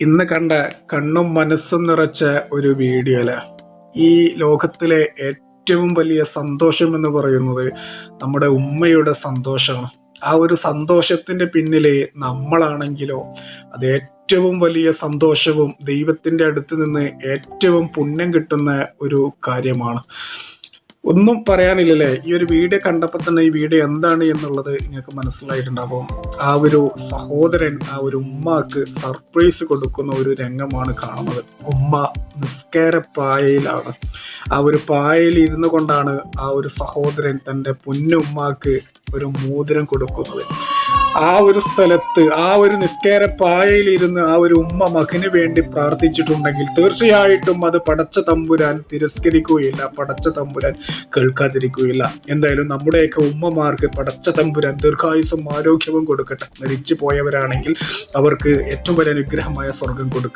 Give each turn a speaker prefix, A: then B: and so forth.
A: ഇന്ന് കണ്ട കണ്ണും മനസ്സും നിറച്ച ഒരു വീഡിയോയിൽ ഈ ലോകത്തിലെ ഏറ്റവും വലിയ സന്തോഷം എന്ന് പറയുന്നത് നമ്മുടെ ഉമ്മയുടെ സന്തോഷമാണ്. ആ ഒരു സന്തോഷത്തിന്റെ പിന്നിലെ നമ്മളാണെങ്കിലോ അത് ഏറ്റവും വലിയ സന്തോഷവും ദൈവത്തിന്റെ അടുത്ത് നിന്ന് ഏറ്റവും പുണ്യം കിട്ടുന്ന ഒരു കാര്യമാണ്. ഒന്നും പറയാനില്ലല്ലേ? ഈ ഒരു വീഡിയോ കണ്ടപ്പോൾ തന്നെ ഈ വീഡിയോ എന്താണ് എന്നുള്ളത് നിങ്ങൾക്ക് മനസ്സിലായിട്ടുണ്ടാവും. ആ ഒരു സഹോദരൻ ആ ഒരു ഉമ്മാക്ക് സർപ്രൈസ് കൊടുക്കുന്ന ഒരു രംഗമാണ് കാണുന്നത്. ഉമ്മ നിസ്കാര പായയിലാണ്. ആ ഒരു പായയിൽ ഇരുന്നു കൊണ്ടാണ് ആ ഒരു സഹോദരൻ തന്റെ പൊന്നുമ്മാക്ക് ഒരു മോതിരം കൊടുക്കുന്നത്. ആ ഒരു സ്ഥലത്ത് ആ ഒരു നിസ്കാര പായയിലിരുന്ന് ആ ഒരു ഉമ്മ മകന് വേണ്ടി പ്രാർത്ഥിച്ചിട്ടുണ്ടെങ്കിൽ തീർച്ചയായിട്ടും അത് പടച്ച തമ്പുരാൻ തിരസ്കരിക്കുകയില്ല പടച്ച തമ്പുരാൻ കേൾക്കാതിരിക്കുകയില്ല. എന്തായാലും നമ്മുടെയൊക്കെ ഉമ്മമാർക്ക് പടച്ച തമ്പുരാൻ ദീർഘായുസും ആരോഗ്യവും കൊടുക്കട്ടെ. മരിച്ചു പോയവരാണെങ്കിൽ അവർക്ക് ഏറ്റവും വലിയ അനുഗ്രഹമായ സ്വർഗം കൊടുക്കട്ടെ.